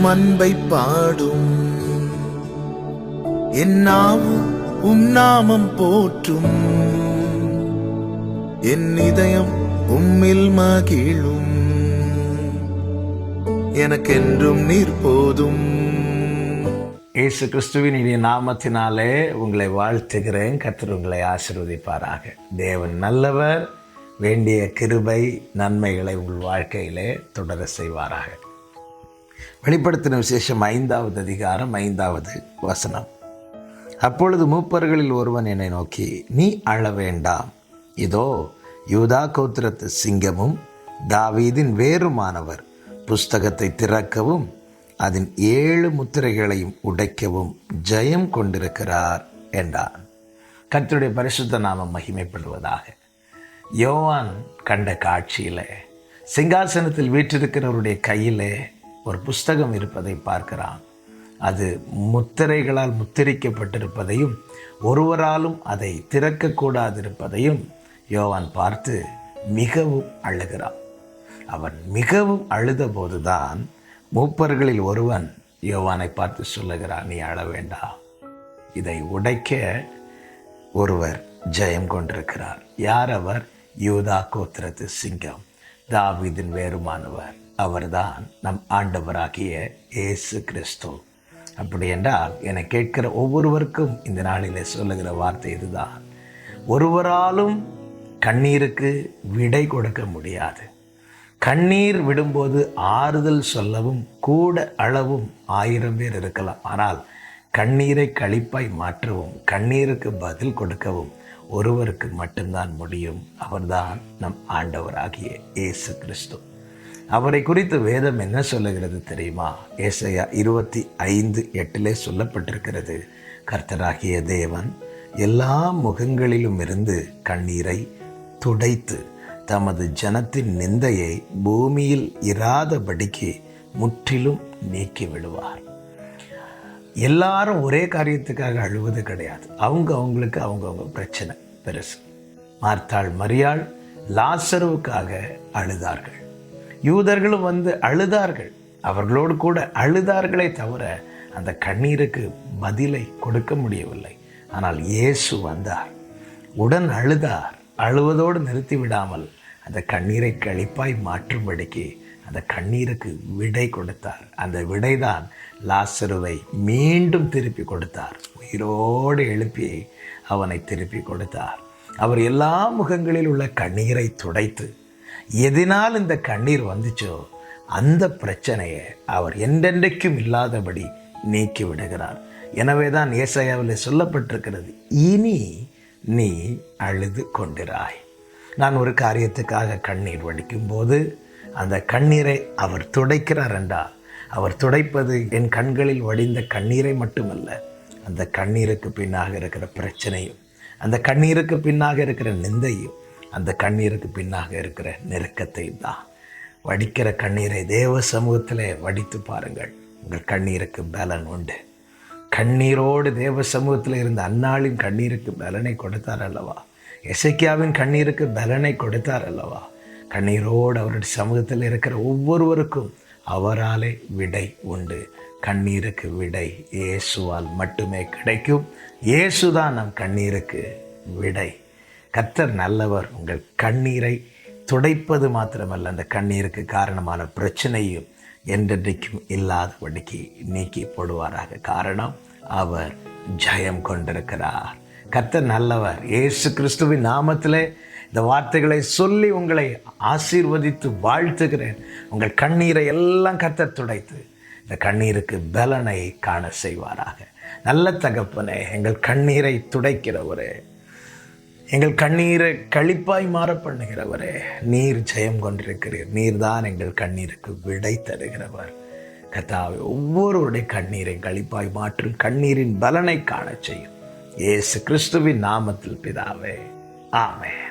உம் அன்பை பாடும். என்னாவும் உம் நாமம் போற்றும். என் இதயம் உம்மில் மகிழும். எனக்கென்றும் நீர் போதும். இயேசு கிறிஸ்துவின் இனிய நாமத்தினாலே உங்களை வாழ்த்துகிறேன். கத்தர் உங்களை ஆசிர்வதிப்பாராக. தேவன் நல்லவர். வேண்டிய கிருபை நன்மைகளை உங்கள் வாழ்க்கையிலே தொடர செய்வாராக. வெளிப்படுத்தின விசேஷம் ஐந்தாவது அதிகாரம் ஐந்தாவது வசனம். அப்பொழுது மூப்பர்களில் ஒருவன் என்னை நோக்கி நீ அழ வேண்டாம். இதோ யூதா கோத்திரத்து சிங்கமும் தாவீதின் வேறுமானவர். புஸ்தகத்தை திறக்கவும் அதன் ஏழு முத்திரைகளையும் உடைக்கவும் ஜெயம் கொண்டிருக்கிறார் என்றான். கத்தருடைய பரிசுத்த நாமம் மகிமைப்படுவதாக. யோவான் கண்ட காட்சியில் சிங்காசனத்தில் வீற்றிருக்கிறவருடைய கையிலே ஒரு புஸ்தகம் இருப்பதை பார்க்கிறான். அது முத்திரைகளால் முத்திரிக்கப்பட்டிருப்பதையும் ஒருவராலும் அதை திறக்கக்கூடாதிருப்பதையும் யோவான் பார்த்து மிகவும் அழுகிறான். அவன் மிகவும் அழுத போதுதான் மூப்பர்களில் ஒருவன் யோவானை பார்த்து சொல்லுகிறான் நீ அழ வேண்டாம். இதை உடைக்க ஒருவர் ஜெயம் கொண்டிருக்கிறார். யார் அவர்? யூதா கோத்திரத்து சிங்கம். தாவிதின் வேறுமானவர். அவர்தான் நம் ஆண்டவராகிய இயேசு கிறிஸ்து. அப்படி என்றால் என கேட்கிற ஒவ்வொருவருக்கும் இந்த நாளில் சொல்லுகிற வார்த்தை இதுதான். ஒருவராலும் கண்ணீருக்கு விடை கொடுக்க முடியாது. கண்ணீர் விடும்போது ஆறுதல் சொல்லவும் கூட அளவும் ஆயிரம் பேர் இருக்கலாம். ஆனால் கண்ணீரை கழிப்பாய் மாற்றவும் கண்ணீருக்கு பதில் கொடுக்கவும் ஒருவருக்கு மட்டும்தான் முடியும். அவர்தான் நம் ஆண்டவராகிய இயேசு கிறிஸ்து. அவரை குறித்து வேதம் என்ன சொல்லுகிறது தெரியுமா? ஏசையா இருபத்தி ஐந்து எட்டிலே சொல்லப்பட்டிருக்கிறது. கர்த்தராகிய தேவன் எல்லா முகங்களிலும் இருந்து கண்ணீரை துடைத்து தமது ஜனத்தின் நிந்தையை பூமியில் இராதபடிக்கு முற்றிலும் நீக்கி விடுவார். எல்லாரும் ஒரே காரியத்துக்காக அழுவது கிடையாது. அவங்க அவங்களுக்கு அவங்கவுங்க பிரச்சனை பெருசு. மார்த்தாள் மரியாள் லாசருவுக்காக அழுதார்கள். யூதர்களும் வந்து அழுதார்கள். அவர்களோடு கூட அழுதார்களே தவிர அந்த கண்ணீருக்கு பதிலை கொடுக்க முடியவில்லை. ஆனால் இயேசு வந்தார். உடன் அழுதார். அழுவதோடு நிறுத்தி விடாமல் அந்த கண்ணீரை கழிப்பாய் மாற்றும்படிக்கு அந்த கண்ணீருக்கு விடை கொடுத்தார். அந்த விடைதான் லாசருவை மீண்டும் திருப்பி கொடுத்தார். உயிரோடு எழுப்பி அவனை திருப்பி கொடுத்தார். அவர் எல்லா முகங்களில் உள்ள கண்ணீரை துடைத்து எதனால் இந்த கண்ணீர் வந்துச்சோ அந்த பிரச்சனையை அவர் என்றென்றைக்கும் இல்லாதபடி நீக்கி விடுகிறார். எனவே தான் ஏசையாவில் சொல்லப்பட்டிருக்கிறது இனி நீ அழுது கொண்டிராய். நான் ஒரு காரியத்துக்காக கண்ணீர் வடிக்கும் போது அந்த கண்ணீரை அவர் துடைக்கிறார் என்றால் அவர் துடைப்பது என் கண்களில் வடிந்த கண்ணீரை மட்டுமல்ல அந்த கண்ணீருக்கு பின்னாக இருக்கிற பிரச்சனையும் அந்த கண்ணீருக்கு பின்னாக இருக்கிற நிந்தையும் அந்த கண்ணீருக்கு பின்னாக இருக்கிற நெருக்கத்தையும் தான். வடிக்கிற கண்ணீரை தேவ சமூகத்தில் வடித்து பாருங்கள். உங்கள் கண்ணீருக்கு பலன் உண்டு. கண்ணீரோடு தேவ சமூகத்தில் இருந்த அன்னாளின் கண்ணீருக்கு பலனை கொடுத்தார் அல்லவா? எசைக்கியாவின் கண்ணீருக்கு பலனை கொடுத்தார் அல்லவா? கண்ணீரோடு அவருடைய சமூகத்தில் இருக்கிற ஒவ்வொருவருக்கும் அவராலே விடை உண்டு. கண்ணீருக்கு விடை இயேசுவால் மட்டுமே கிடைக்கும். இயேசுதான் நம் கண்ணீருக்கு விடை. கத்தர் நல்லவர். உங்கள் கண்ணீரை துடைப்பது மாத்திரமல்ல. அந்த கண்ணீருக்கு காரணமான பிரச்சனையும் என்றென்றைக்கும் இல்லாதபடிக்கு நீக்கி போடுவாராக. காரணம் அவர் ஜெயம் கொண்டிருக்கிறார். கத்தர் நல்லவர். இயேசு கிறிஸ்துவின் நாமத்திலே இந்த வார்த்தைகளை சொல்லி உங்களை ஆசீர்வதித்து வாழ்த்துகிறேன். உங்கள் கண்ணீரை எல்லாம் கத்த துடைத்து இந்த கண்ணீருக்கு பலனை காண செய்வாராக. நல்ல தகப்பனே எங்கள் கண்ணீரை துடைக்கிறவரே. எங்கள் கண்ணீரை கழிப்பாய் மாற பண்ணுகிறவரே நீர் ஜெயம் கொண்டிருக்கிறீர். நீர் தான் எங்கள் கண்ணீருக்கு விடை தருகிறவர். கத்தாவை ஒவ்வொருவருடைய கண்ணீரை கழிப்பாய் மாற்றும் கண்ணீரின் பலனை காண செய்யும். ஏசு கிறிஸ்துவின் நாமத்தில் பிதாவே ஆமென்.